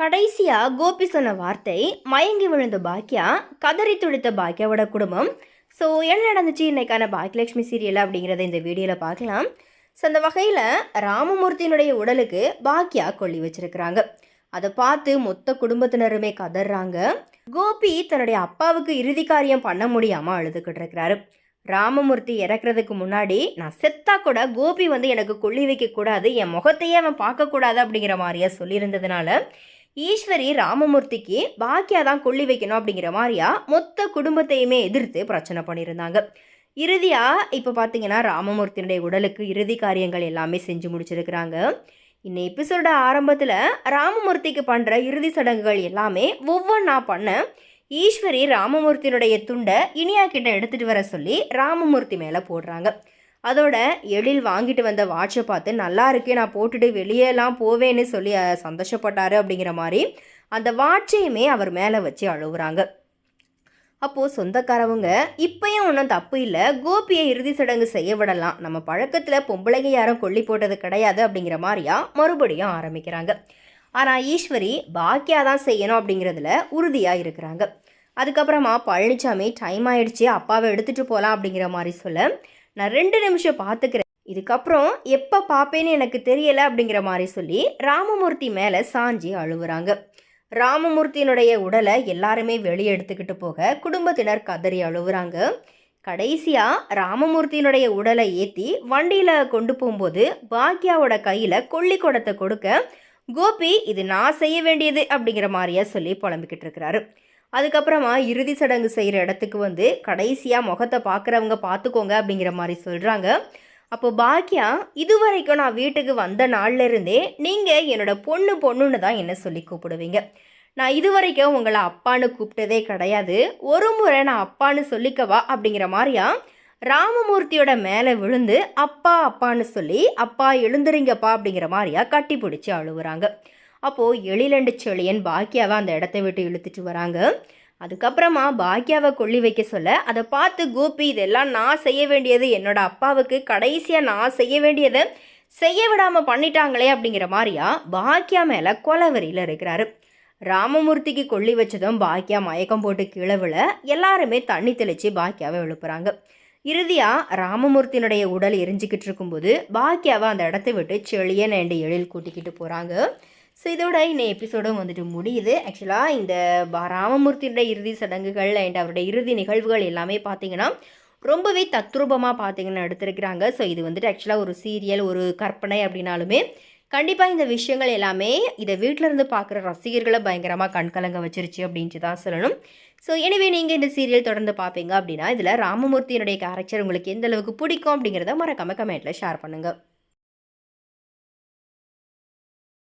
கடைசியாக கோபி சொன்ன வார்த்தை மயங்கி விழுந்த பாக்கியா கதறி துடித்த பாக்கியாவோட குடும்பம். ஸோ என்ன நடந்துச்சு இன்னைக்கான பாக்கியலட்சுமி சீரியல் அப்படிங்கிறத இந்த வீடியோவில் பார்க்கலாம். ஸோ அந்த வகையில் ராமமூர்த்தியினுடைய உடலுக்கு பாக்கியா கொல்லி வச்சிருக்கிறாங்க. அதை பார்த்து மொத்த குடும்பத்தினருமே கதறாங்க. கோபி தன்னுடைய அப்பாவுக்கு இறுதி காரியம் பண்ண முடியாமல் அழுதுகிட்டு இருக்கிறாரு. ராமமூர்த்தி இறக்குறதுக்கு முன்னாடி நான் செத்தா கூட கோபி வந்து எனக்கு கொல்லி வைக்கக்கூடாது என் முகத்தையே அவன் பார்க்கக்கூடாது அப்படிங்கிற மாதிரியா சொல்லியிருந்ததுனால ஈஸ்வரி ராமமூர்த்திக்கு பாக்கியா தான் கொள்ளி வைக்கணும் அப்படிங்கிற மாதிரியா மொத்த குடும்பத்தையுமே எதிர்த்து பிரச்சனை பண்ணியிருந்தாங்க. இறுதியாக இப்போ பார்த்தீங்கன்னா ராமமூர்த்தியினுடைய உடலுக்கு இறுதி காரியங்கள் எல்லாமே செஞ்சு முடிச்சிருக்கிறாங்க. இந்த எபிசோட ஆரம்பத்தில் ராமமூர்த்திக்கு பண்ணுற இறுதி சடங்குகள் எல்லாமே ஒவ்வொன்றா பண்ண ஈஸ்வரி ராமமூர்த்தியினுடைய துண்டை இனியா கிட்ட எடுத்துகிட்டு வர சொல்லி ராமமூர்த்தி மேலே போடுறாங்க. அதோட எழில் வாங்கிட்டு வந்த வாட்சை பார்த்து நல்லா இருக்கு நான் போட்டுட்டு வெளியெல்லாம் போவேன்னு சொல்லி சந்தோஷப்பட்டாரு அப்படிங்கிற மாதிரி அந்த வாட்சையுமே அவர் மேலே வச்சு அழுகுறாங்க அப்போது சொந்தக்காரவங்க இப்பயும் ஒன்றும் தப்பு இல்லை கோபியை இறுதி சடங்கு செய்ய விடலாம். நம்ம பழக்கத்தில் பொம்பளைங்க யாரும் கொல்லி போட்டது கிடையாது அப்படிங்கிற மாதிரியா மறுபடியும் ஆரம்பிக்கிறாங்க. ஆனால் ஈஸ்வரி பாக்கியா தான் செய்யணும் அப்படிங்கிறதுல உறுதியாக இருக்கிறாங்க. அதுக்கப்புறமா பழனிசாமி டைம் ஆயிடுச்சு அப்பாவை எடுத்துகிட்டு போகலாம் அப்படிங்கிற மாதிரி சொல்ல நான் ரெண்டு நிமிஷம் பார்த்துக்கிறேன். இதுக்கப்புறம் எப்போ பார்ப்பேன்னு எனக்கு தெரியலை அப்படிங்கிற மாதிரி சொல்லி ராமமூர்த்தி மேலே சாஞ்சி அழுவுறாங்க ராமமூர்த்தியினுடைய உடலை எல்லாருமே வெளியே எடுத்துக்கிட்டு போக குடும்பத்தினர் கதறி அழுவுறாங்க கடைசியாக ராமமூர்த்தியினுடைய உடலை ஏற்றி வண்டியில் கொண்டு போகும்போது பாக்யாவோட கையில் கொள்ளி குடத்தை கொடுக்க கோபி இது நான் செய்ய வேண்டியது அப்படிங்கிற மாதிரியா சொல்லி புலம்பிக்கிட்டு இருக்கிறாரு. அதுக்கப்புறமா இறுதி சடங்கு செய்கிற இடத்துக்கு வந்து கடைசியாக முகத்தை பார்க்குறவங்க பார்த்துக்கோங்க அப்படிங்கிற மாதிரி சொல்கிறாங்க அப்போ பாக்கியா இது வரைக்கும் நான் வீட்டுக்கு வந்த நாள்ல இருந்தே நீங்கள் என்னோட பொண்ணு பொண்ணுன்னு தான் என்ன சொல்லி கூப்பிடுவீங்க. நான் இது வரைக்கும் உங்களை அப்பான்னு கூப்பிட்டதே கிடையாது. ஒரு முறை நான் அப்பான்னு சொல்லிக்கவா? அப்படிங்கிற மாதிரியா ராமமூர்த்தியோட மேலே விழுந்து அப்பா அப்பான்னு சொல்லி அப்பா எழுந்துறீங்கப்பா அப்படிங்கிற மாதிரியா கட்டி பிடிச்சி அழுகுறாங்க அப்போது எழிலண்டு செழியன் பாக்கியாவை அந்த இடத்த விட்டு இழுத்துட்டு வராங்க. அதுக்கப்புறமா பாக்கியாவை கொல்லி வைக்க சொல்ல அதை பார்த்து கோபி இதெல்லாம் நான் செய்ய வேண்டியது என்னோட அப்பாவுக்கு கடைசியாக நான் செய்ய வேண்டியதை செய்ய விடாமல் பண்ணிட்டாங்களே அப்படிங்கிற மாதிரியா பாக்கியா மேலே கொலவரியில் இருக்கிறாரு. ராமமூர்த்திக்கு கொல்லி வச்சதும் பாக்கியா மயக்கம் போட்டு கீழே விழ எல்லாருமே தண்ணி தெளித்து பாக்கியாவை எழுப்புறாங்க. இறுதியாக ராமமூர்த்தியினுடைய உடல் எரிஞ்சிக்கிட்டு இருக்கும்போது பாக்கியாவை அந்த இடத்த விட்டு செழியன் அண்டு எழில் கூட்டிக்கிட்டு போகிறாங்க ஸோ இதோட இன்னும் எபிசோடும் வந்துட்டு முடியுது. ஆக்சுவலாக இந்த ராமமூர்த்தியோட இறுதி சடங்குகள் அண்ட் அவருடைய இறுதி நிகழ்வுகள் எல்லாமே பார்த்தீங்கன்னா ரொம்பவே தத்ரூபமாக பார்த்தீங்கன்னா எடுத்திருக்கிறாங்க. ஸோ இது வந்துட்டு ஆக்சுவலாக ஒரு சீரியல் ஒரு கற்பனை அப்படின்னாலுமே கண்டிப்பாக இந்த விஷயங்கள் எல்லாமே இதை வீட்டில் இருந்து பார்க்குற ரசிகர்களை பயங்கரமாக கண்கலங்க வச்சிருச்சு அப்படின்ட்டு தான் சொல்லணும். ஸோ எனவே நீங்கள் இந்த சீரியல் தொடர்ந்து பார்ப்பீங்க அப்படின்னா இதில் ராமமூர்த்தியினுடைய கேரக்டர் உங்களுக்கு எந்த அளவுக்கு பிடிக்கும் அப்படிங்கிறத மறக்காம கமெண்ட்டில் ஷேர் பண்ணுங்கள்